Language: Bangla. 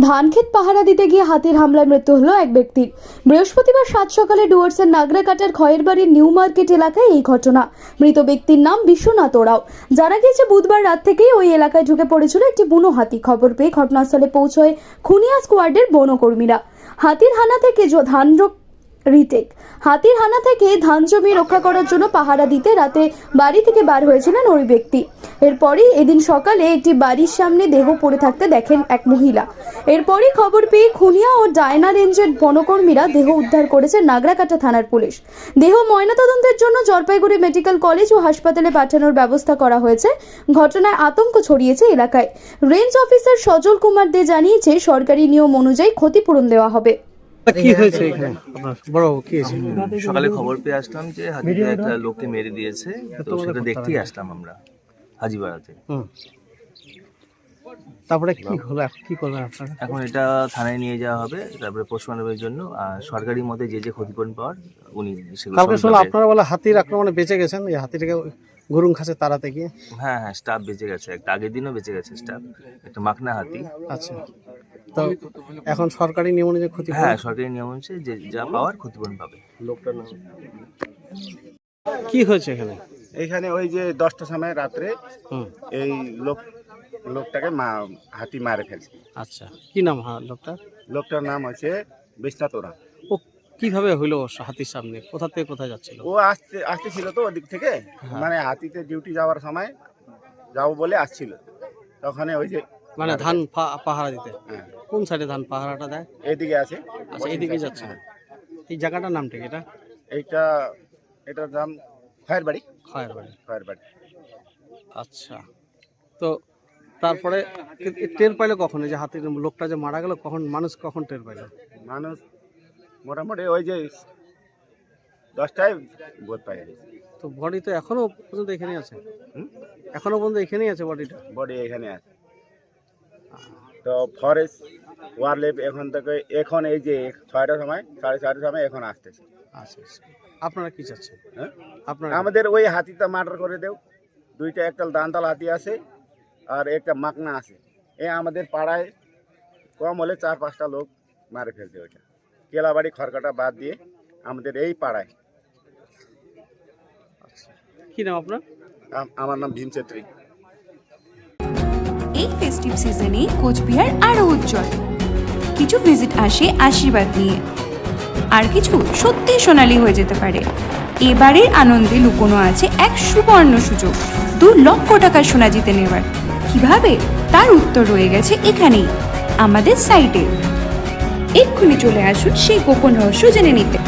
ধানক্ষেত পাহারা দিতে গিয়ে হাতির হামলায় মৃত্যু হলো এক ব্যক্তির। বৃহস্পতিবার সাত সকালে ডুয়ার্সের নাগরাকাটার খয়ের বাড়ির নিউ মার্কেট এলাকায় এই ঘটনা। মৃত ব্যক্তির নাম বিশ্বনাথ ওরাও। জানা গিয়েছে, বুধবার রাত থেকেই ওই এলাকায় ঢুকে পড়েছিল একটি বুনো হাতি। খবর পেয়ে ঘটনাস্থলে পৌঁছয় খুনিয়া স্কোয়াডের বনকর্মীরা। হাতির হানা থেকে ধান রিটেক। হাতির হানা থেকে ধান জমি রক্ষা করার জন্য পাহারা দিতে রাতে বাড়ি থেকে বার হয়েছিলেন ওই ব্যক্তি। এরপরই এদিন সকালে একটি বাড়ির সামনে দেহ পড়ে থাকতে দেখেন এক মহিলা। এরপরই খবর পেয়ে খুনিয়া ও ডায়না রেঞ্জের বনকর্মীরা দেহ উদ্ধার করেছে নাগরাকাটা থানার পুলিশ। দেহ ময়নাতদন্তের জন্য জলপাইগুড়ি মেডিকেল কলেজ ও হাসপাতালে পাঠানোর ব্যবস্থা করা হয়েছে। ঘটনায় আতঙ্ক ছড়িয়েছে এলাকায়। রেঞ্জ অফিসার সজল কুমার দে জানিয়েছে, সরকারি নিয়ম অনুযায়ী ক্ষতিপূরণ দেওয়া হবে। কি হয়েছে এখানে? আপনার কি হয়েছে? সকালে খবর পেয়ে আসলাম যে হাতিতে একটা লোককে মেরে দিয়েছে তো সেটা দেখতেই আসলাম আমরা হাজিপাড়াতে। হুম। তারপরে কি হলো? এখন কি করবেন আপনারা? এখন এটা থানায় নিয়ে যাওয়া হবে তারপরে পোস্টমর্টমের জন্য আর সরকারি মতে যে যে ক্ষতিপূরণ পাওয়ার উনি সেগুলো কালকে শুনলাম আপনারা বলে হাতির আক্রমণে বেঁচে গেছেন এই হাতিটাকে গরুং খাসে তাড়াতে গিয়ে। হ্যাঁ হ্যাঁ স্টাফ বেঁচে গেছে একটা আগের দিনও বেঁচে গেছে স্টাফ একটা মাখনা হাতি। আচ্ছা। তো এখন সরকারি নিয়ম অনুযায়ী ক্ষতি হ্যাঁ সরকারি নিয়ম হচ্ছে যে যা পাওয়ার ক্ষতিপূরণ পাবে। লোকটার নাম? কি হয়েছে এখানে? এইখানে ওই যে দশটার সময় রাত্রে হুম। এই লোক লোকটাকে মা হাতি মারে ফেলছে আচ্ছা কি নাম হ্যাঁ লোকটা লোকটার নাম হচ্ছে বিশ্বনাথ ওরা ও কীভাবে হইল হাতির সামনে? কোথা থেকে কোথায় যাচ্ছিল? ও আসতে আসতেছিল তো ওদিক থেকে। মানে হাতিতে ডিউটি যাওয়ার সময় যাব বলে আসছিল। তখন ওই যে মানে ধান পাহারা দিতে। হ্যাঁ, কোন সাইডে ধান পাহারাটা দেয়? এইদিকে আছে। আচ্ছা এইদিকে যাচ্ছে। হ্যাঁ। এই জায়গাটার নামটা কি এটা? এইটা এটার নাম খয়ের বাড়ি খয়ের বাড়ি খয়ের বাড়ি আচ্ছা তো তারপরে টের পাইলো কখন? এই যে হাতির লোকটা যে মারা গেল কখন মানুষ কখন টের পাইলো? মানুষ মোটামুটি ওই যে দশটায় বোধ পাই তো বডি তো এখনও পর্যন্ত এখানেই আছে? এখনও পর্যন্ত এখানেই আছে বডিটা? বডি এখানে আছে। তো ফরেস্ট ওয়ারলেপ এখন থেকে এখন এই যে ছয়টার সময় সাড়ে ছয়টার সময় এখন আসতেছে। আচ্ছা আচ্ছা। আপনারা কি চাচ্ছেন? হ্যাঁ? আপনারা আমাদের ওই হাতিটা মার্ডার করে দেও। দুইটা একটা দান্তাল হাতি আছে আর একটা মাকনা আছে। এ আমাদের পাড়ায় কম হলে চার পাঁচটা লোক মারে ফেলছে ওইটা। কেলাবাড়ি খড়কাটা বাদ দিয়ে আমাদের এই পাড়ায়। কি নাম আপনার? আমার নাম ভীম ছেত্রী। এই ফেস্টিভ সিজনে কোচবিহার আরও উজ্জ্বল। কিছু ভিজিট আসে আশীর্বাদ নিয়ে। আর কিছু সত্যি সোনালি হয়ে যেতে পারে। এবারের আনন্দে লুকোনো আছে এক সুবর্ণ সুযোগ। দু লক্ষ টাকার সোনা জিতে নেওয়ার। কীভাবে? তার উত্তর রয়ে গেছে এখানেই, আমাদের সাইটে এক্ষুনি চলে আসুন সেই গোপন রহস্য জেনে নিতে।